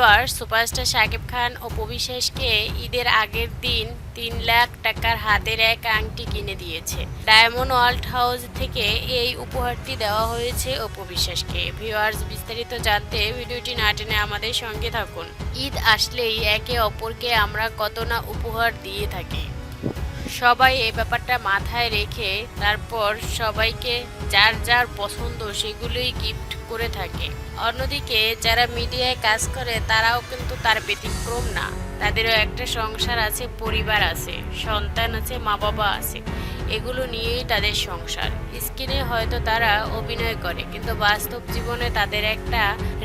Viewer superstar Shakib Khan ও পবিশেষকে ঈদের আগের দিন তিন লাখ টাকার হাতের এক আংটি কিনে দিয়েছে। ডায়মন্ড ওয়ার্ল্ড হাউস থেকে এই উপহারটি দেওয়া হয়েছে অপবিশ্বাসকে ভিউয়ার্স, বিস্তারিত জানতে ভিডিওটি না টেনে আমাদের সঙ্গে থাকুন। ঈদ আসলেই একে অপরকে আমরা কত না উপহার দিয়ে থাকি। সবাই এই ব্যাপারটা মাথায় রেখে তারপর সবাইকে যার যার পছন্দ সেগুলোই গিফট করে থাকে। অন্যদিকে যারা মিডিয়ায় কাজ করে, তারাও কিন্তু তার ব্যতিক্রম না। তাদেরও একটা সংসার আছে, পরিবার আছে, সন্তান আছে মা বাবা আছে। এগুলো নিয়েই তাদের সংসার। স্ক্রিনে হয়তো তারা অভিনয় করে, কিন্তু বাস্তব জীবনে তাদের একটা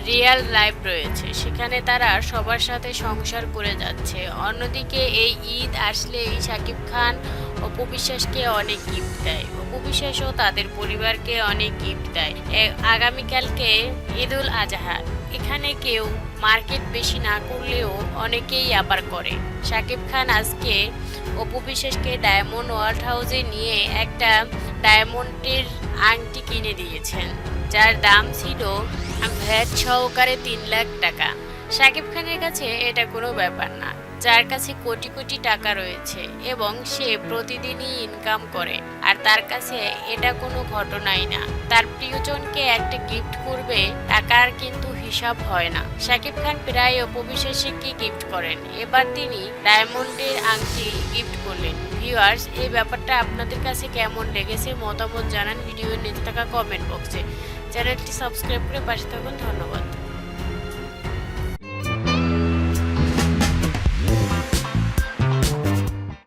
রিয়েল লাইফ রয়েছে। সেখানে তারা সবার সাথে সংসার করে যাচ্ছে। অন্যদিকে এই ঈদ আসলেই শাকিব খান অপু বিশ্বাসকে অনেক গিফট দেয়। অপু বিশ্বাসও তাদের পরিবারকে অনেক গিফট দেয়। আগামীকালকে ঈদুল আজহা। এখানে কেউ মার্কেট বেশি না করলেও অনেকেই আবার করে। শাকিব খান আজকে অপু বিশ্বাসকে ডায়মন্ড ওয়ার্ল্ড হাউসে নিয়ে একটা ডায়মন্ডের আংটি কিনে দিয়েছেন, যার দাম ছিল ভ্যাট সহকারে তিন লাখ টাকা। শাকিব খানের কাছে এটা কোনো ব্যাপার না। যার কাছে কোটি কোটি টাকা রয়েছে এবং সে প্রতিদিনই ইনকাম করে। আর তার কাছে এটা কোনো ঘটনাই না। তার প্রিয়জনকে একটা গিফট করবে টাকার কিন্তু হিসাব হয় না। শাকিব খান প্রায় অপবিশ্বাসীকে গিফট করেন? এবার তিনি ডায়মন্ডের আংটি গিফট করলেন। ভিউয়ার্স এই ব্যাপারটা আপনাদের কাছে কেমন লেগেছে মতামত জানান ভিডিওর নিচে থাকা কমেন্ট বক্সে চ্যানেলটি সাবস্ক্রাইব করে পাশে থাকুন। ধন্যবাদ।